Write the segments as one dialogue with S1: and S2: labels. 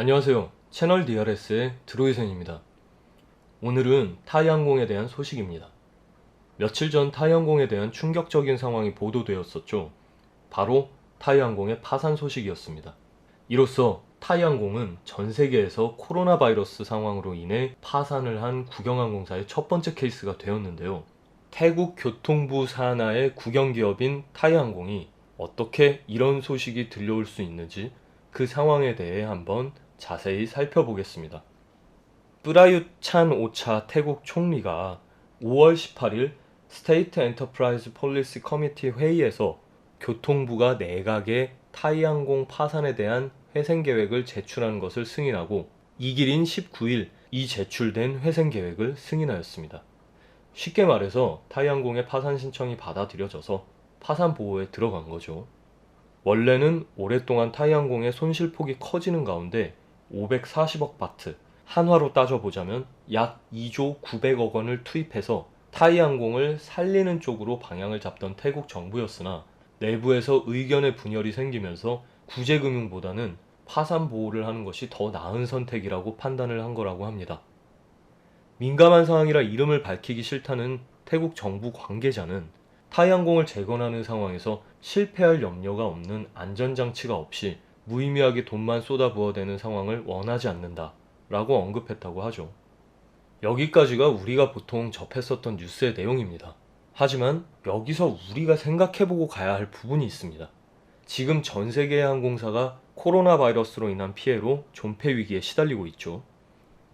S1: 안녕하세요. 채널 DRS의 드로이센입니다. 오늘은 타이항공에 대한 소식입니다. 며칠 전 타이항공에 대한 충격적인 상황이 보도되었었죠. 바로 타이항공의 파산 소식이었습니다. 이로써 타이항공은 전 세계에서 코로나 바이러스 상황으로 인해 파산을 한 국영항공사의 첫 번째 케이스가 되었는데요. 태국 교통부 산하의 국영기업인 타이항공이 어떻게 이런 소식이 들려올 수 있는지 그 상황에 대해 한번 자세히 살펴보겠습니다. 뿌라윳 찬 오차 태국 총리가 5월 18일 스테이트 엔터프라이즈 폴리시 커미티 회의에서 교통부가 내각에 타이항공 파산에 대한 회생 계획을 제출한 것을 승인하고 이 길인 19일 이 제출된 회생 계획을 승인하였습니다. 쉽게 말해서 타이항공의 파산 신청이 받아들여져서 파산 보호에 들어간 거죠. 원래는 오랫동안 타이항공의 손실 폭이 커지는 가운데 540억 바트, 한화로 따져보자면 약 2조 900억 원을 투입해서 타이항공을 살리는 쪽으로 방향을 잡던 태국 정부였으나 내부에서 의견의 분열이 생기면서 구제금융보다는 파산 보호를 하는 것이 더 나은 선택이라고 판단을 한 거라고 합니다. 민감한 상황이라 이름을 밝히기 싫다는 태국 정부 관계자는 타이항공을 재건하는 상황에서 실패할 염려가 없는 안전장치가 없이 무의미하게 돈만 쏟아부어대는 상황을 원하지 않는다 라고 언급했다고 하죠. 여기까지가 우리가 보통 접했었던 뉴스의 내용입니다. 하지만 여기서 우리가 생각해보고 가야 할 부분이 있습니다. 지금 전 세계의 항공사가 코로나 바이러스로 인한 피해로 존폐 위기에 시달리고 있죠.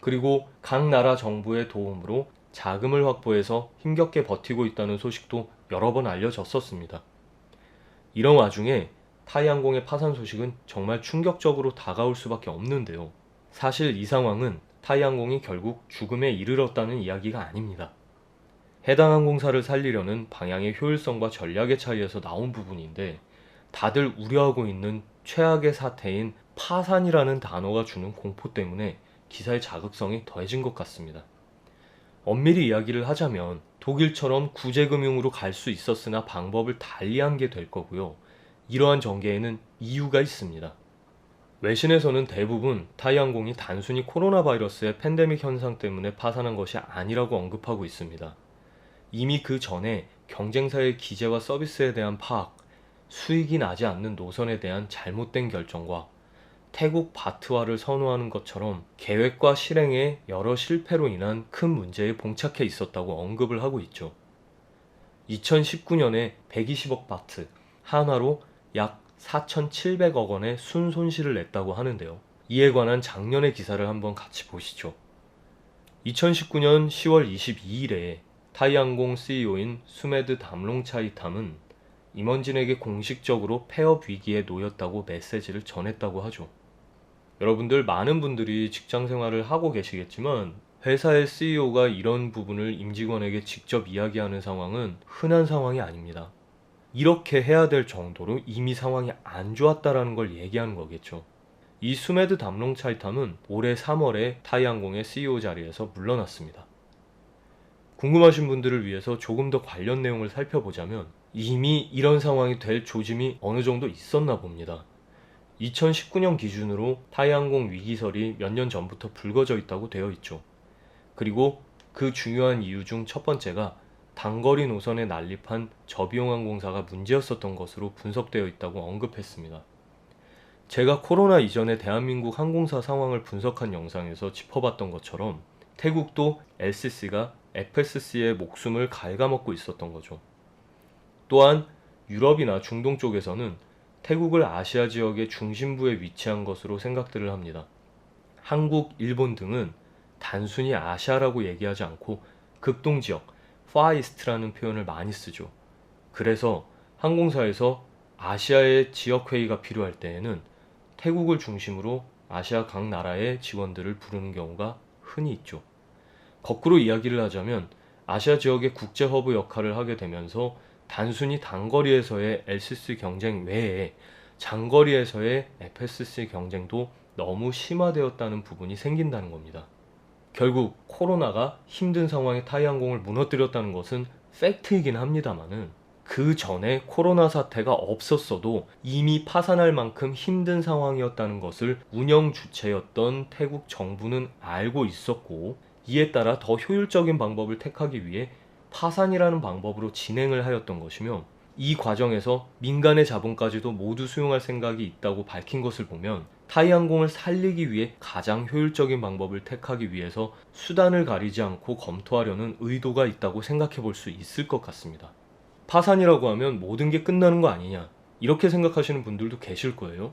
S1: 그리고 각 나라 정부의 도움으로 자금을 확보해서 힘겹게 버티고 있다는 소식도 여러 번 알려졌었습니다. 이런 와중에 타이항공의 파산 소식은 정말 충격적으로 다가올 수밖에 없는데요. 사실 이 상황은 타이항공이 결국 죽음에 이르렀다는 이야기가 아닙니다. 해당 항공사를 살리려는 방향의 효율성과 전략의 차이에서 나온 부분인데 다들 우려하고 있는 최악의 사태인 파산이라는 단어가 주는 공포 때문에 기사의 자극성이 더해진 것 같습니다. 엄밀히 이야기를 하자면 독일처럼 구제금융으로 갈 수 있었으나 방법을 달리한 게 될 거고요. 이러한 전개에는 이유가 있습니다. 외신에서는 대부분 타이항공이 단순히 코로나 바이러스의 팬데믹 현상 때문에 파산한 것이 아니라고 언급하고 있습니다. 이미 그 전에 경쟁사의 기재와 서비스에 대한 파악, 수익이 나지 않는 노선에 대한 잘못된 결정과 태국 바트화를 선호하는 것처럼 계획과 실행에 여러 실패로 인한 큰 문제에 봉착해 있었다고 언급을 하고 있죠. 2019년에 120억 바트, 한화로 약 4,700억 원의 순 손실을 냈다고 하는데요. 이에 관한 작년의 기사를 한번 같이 보시죠. 2019년 10월 22일에 타이항공 CEO인 수메드 담롱차이탐은 임원진에게 공식적으로 폐업 위기에 놓였다고 메시지를 전했다고 하죠. 여러분들 많은 분들이 직장 생활을 하고 계시겠지만 회사의 CEO가 이런 부분을 임직원에게 직접 이야기하는 상황은 흔한 상황이 아닙니다. 이렇게 해야 될 정도로 이미 상황이 안 좋았다라는 걸 얘기하는 거겠죠. 이 수메드 담롱차이탐은 올해 3월에 타이항공의 CEO 자리에서 물러났습니다. 궁금하신 분들을 위해서 조금 더 관련 내용을 살펴보자면 이미 이런 상황이 될 조짐이 어느 정도 있었나 봅니다. 2019년 기준으로 타이항공 위기설이 몇 년 전부터 불거져 있다고 되어 있죠. 그리고 그 중요한 이유 중 첫 번째가 단거리 노선에 난립한 저비용 항공사가 문제였었던 것으로 분석되어 있다고 언급했습니다. 제가 코로나 이전의 대한민국 항공사 상황을 분석한 영상에서 짚어봤던 것처럼 태국도 LCC가 FSC의 목숨을 갉아먹고 있었던 거죠. 또한 유럽이나 중동 쪽에서는 태국을 아시아 지역의 중심부에 위치한 것으로 생각들을 합니다. 한국, 일본 등은 단순히 아시아라고 얘기하지 않고 극동 지역, 파이스트라는 표현을 많이 쓰죠. 그래서 항공사에서 아시아의 지역 회의가 필요할 때에는 태국을 중심으로 아시아 각 나라의 직원들을 부르는 경우가 흔히 있죠. 거꾸로 이야기를 하자면 아시아 지역의 국제 허브 역할을 하게 되면서 단순히 단거리에서의 LCC 경쟁 외에 장거리에서의 FSC 경쟁도 너무 심화되었다는 부분이 생긴다는 겁니다. 결국 코로나가 힘든 상황에 타이항공을 무너뜨렸다는 것은 팩트이긴 합니다만은 그그 전에 코로나 사태가 없었어도 이미 파산할 만큼 힘든 상황이었다는 것을 운영 주체였던 태국 정부는 알고 있었고 이에 따라 더 효율적인 방법을 택하기 위해 파산이라는 방법으로 진행을 하였던 것이며 이 과정에서 민간의 자본까지도 모두 수용할 생각이 있다고 밝힌 것을 보면 타이항공을 살리기 위해 가장 효율적인 방법을 택하기 위해서 수단을 가리지 않고 검토하려는 의도가 있다고 생각해 볼 수 있을 것 같습니다. 파산이라고 하면 모든 게 끝나는 거 아니냐 이렇게 생각하시는 분들도 계실 거예요.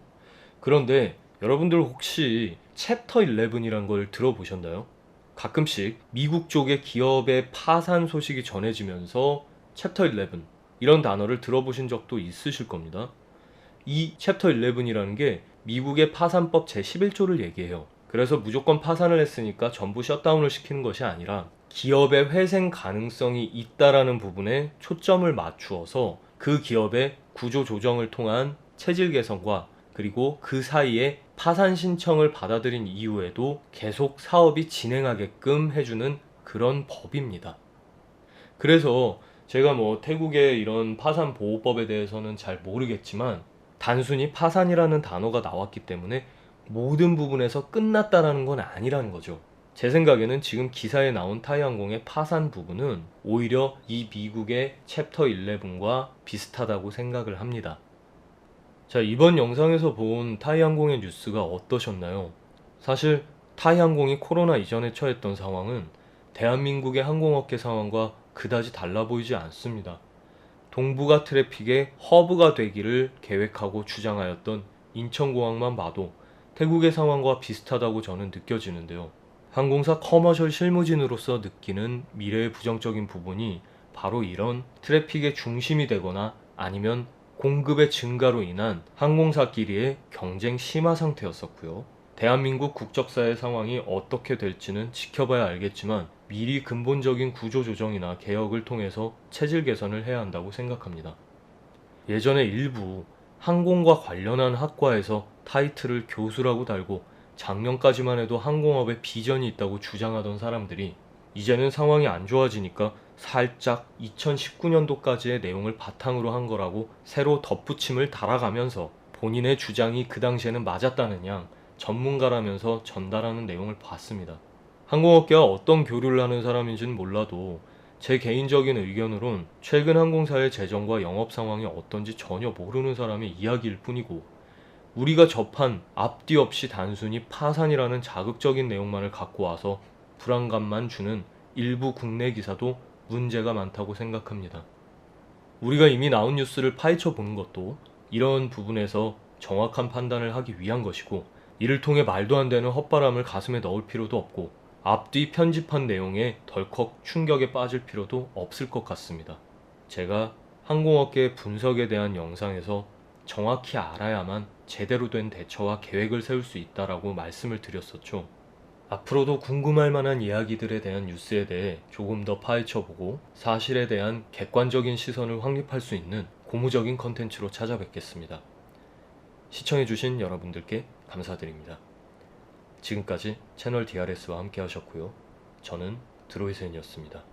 S1: 그런데 여러분들 혹시 챕터 11이란 걸 들어보셨나요? 가끔씩 미국 쪽의 기업의 파산 소식이 전해지면서 챕터 11 이런 단어를 들어보신 적도 있으실 겁니다. 이 챕터 11이라는 게 미국의 파산법 제11조를 얘기해요. 그래서 무조건 파산을 했으니까 전부 셧다운을 시키는 것이 아니라 기업의 회생 가능성이 있다라는 부분에 초점을 맞추어서 그 기업의 구조 조정을 통한 체질 개선과 그리고 그 사이에 파산 신청을 받아들인 이후에도 계속 사업이 진행하게끔 해주는 그런 법입니다. 그래서 제가 뭐 태국의 이런 파산 보호법에 대해서는 잘 모르겠지만 단순히 파산이라는 단어가 나왔기 때문에 모든 부분에서 끝났다라는 건 아니라는 거죠. 제 생각에는 지금 기사에 나온 타이항공의 파산 부분은 오히려 이 미국의 챕터 11과 비슷하다고 생각을 합니다. 자, 이번 영상에서 본 타이항공의 뉴스가 어떠셨나요? 사실 타이항공이 코로나 이전에 처했던 상황은 대한민국의 항공업계 상황과 그다지 달라 보이지 않습니다. 동북아 트래픽의 허브가 되기를 계획하고 주장하였던 인천공항만 봐도 태국의 상황과 비슷하다고 저는 느껴지는데요. 항공사 커머셜 실무진으로서 느끼는 미래의 부정적인 부분이 바로 이런 트래픽의 중심이 되거나 아니면 공급의 증가로 인한 항공사끼리의 경쟁 심화 상태였었고요. 대한민국 국적사의 상황이 어떻게 될지는 지켜봐야 알겠지만 미리 근본적인 구조 조정이나 개혁을 통해서 체질 개선을 해야 한다고 생각합니다. 예전에 일부 항공과 관련한 학과에서 타이틀을 교수라고 달고 작년까지만 해도 항공업에 비전이 있다고 주장하던 사람들이 이제는 상황이 안 좋아지니까 살짝 2019년도까지의 내용을 바탕으로 한 거라고 새로 덧붙임을 달아가면서 본인의 주장이 그 당시에는 맞았다는 양 전문가라면서 전달하는 내용을 봤습니다. 항공업계와 어떤 교류를 하는 사람인지는 몰라도 제 개인적인 의견으론 최근 항공사의 재정과 영업 상황이 어떤지 전혀 모르는 사람의 이야기일 뿐이고 우리가 접한 앞뒤 없이 단순히 파산이라는 자극적인 내용만을 갖고 와서 불안감만 주는 일부 국내 기사도 문제가 많다고 생각합니다. 우리가 이미 나온 뉴스를 파헤쳐 보는 것도 이런 부분에서 정확한 판단을 하기 위한 것이고 이를 통해 말도 안 되는 헛바람을 가슴에 넣을 필요도 없고 앞뒤 편집한 내용에 덜컥 충격에 빠질 필요도 없을 것 같습니다. 제가 항공업계 분석에 대한 영상에서 정확히 알아야만 제대로 된 대처와 계획을 세울 수 있다라고 말씀을 드렸었죠. 앞으로도 궁금할 만한 이야기들에 대한 뉴스에 대해 조금 더 파헤쳐보고 사실에 대한 객관적인 시선을 확립할 수 있는 고무적인 컨텐츠로 찾아뵙겠습니다. 시청해주신 여러분들께 감사드립니다. 지금까지 채널 DRS와 함께 하셨고요. 저는 드로이센이었습니다.